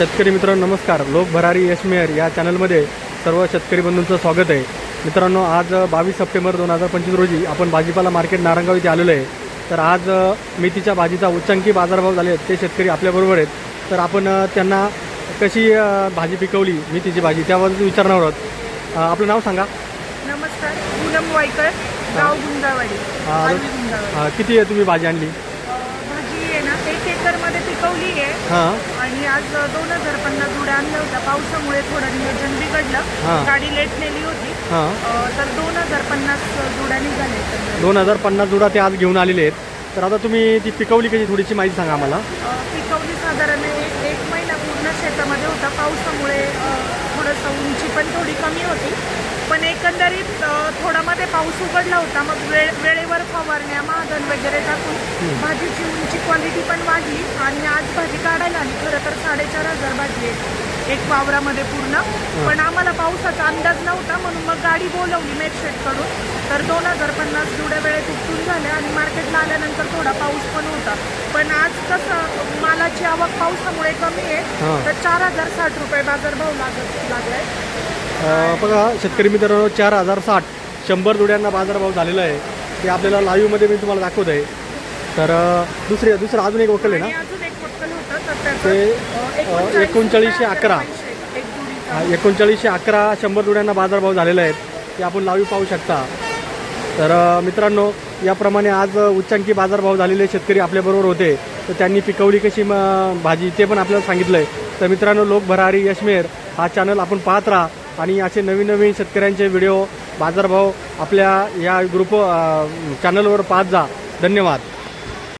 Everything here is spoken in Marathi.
शेतकरी मित्रांनो नमस्कार. लोक भरारी यशमेहर या चॅनलमध्ये सर्व शेतकरी बंधूंचं स्वागत आहे. मित्रांनो आज बावीस सप्टेंबर दोन हजार पंचवीस रोजी आपण भाजीपाला मार्केट नारंगाव इथे आलेलो आहे. तर आज मेथीच्या भाजीचा उच्चांकी बाजारभाव झाले आहेत. ते शेतकरी आपल्याबरोबर आहेत. तर आपण त्यांना कशी भाजी पिकवली मेथीची भाजी त्याबद्दल विचारणार आहोत. आपलं नाव सांगा. नमस्कार. पूनम वायकर गाव गुंजावाडी हा, किती आहे तुम्ही भाजी आणली? भाजी आहे ना एक एकरमध्ये पिकवली आहे. हां. आणि आज दोन हजार पन्नास जुड्या आणल्या होत्या. पावसामुळे थोडं नियोजन. बिघडलं. गाडी लेट नेली होती. तर दोन हजार पन्नास जुड्या निघाल्या. दोन हजार पन्नास जुडा ते आज घेऊन आलेले आहेत. तर आता तुम्ही ती पिकवली कशी? थोडीशी माहिती सांगा आम्हाला. पिकवली साधारण एक महिना पूर्ण शेतामध्ये होता. पावसामुळे थोडंसं उंची पण थोडी कमी होती. पण एकंदरीत पाऊस उघडला होता मग वेळ वेळेवर फवारण्या महागण वगैरे टाकून भाजीची उंची क्वालिटी पण वाढली आणि आज भाजी काढायला आली. खरं तर साडेचार हजार भाजी आहे एक वावरामध्ये पूर्ण. पण आम्हाला पावसाचा अंदाज नव्हता म्हणून मग गाडी बोलवली मेटशेटकडून तर दोन हजार पन्नास जुड्या वेळेत उपटून झाल्या आणि मार्केटला आल्यानंतर थोडा पाऊस पण होता. पण आज कसं मालाची आवक पावसामुळे कमी. आहे. तर चार हजार साठ रुपये बाजारभाव लागत लागलाय. बघा शेतकरी मित्रांनो चार हजार साठ. शंभर जोड्यांना बाजारभाव झालेला आहे. ते आपल्याला लाईव्हमध्ये मी तुम्हाला दाखवत आहे. तर दुसरे दुसरं अजून एक वकील आहे ना? ते, एकोणचाळीसशे अकरा. एकोणचाळीसशे अकरा शंभर जोड्यांना बाजारभाव झालेले आहेत ते आपण लाईव्ह पाहू शकता. तर मित्रांनो याप्रमाणे आज उच्चांकी बाजारभाव झालेले शेतकरी आपल्याबरोबर होते. तर त्यांनी पिकवली कशी म भाजी ते पण आपल्याला सांगितलं आहे तर मित्रांनो लोक भरारी यशमेर हा चॅनल आपण पाहत राहा. आणि असे नवीन नवीन शेतकऱ्यांचे व्हिडिओ बाजारभाव आपल्या या ग्रुप चॅनलवर पाहत जा. धन्यवाद.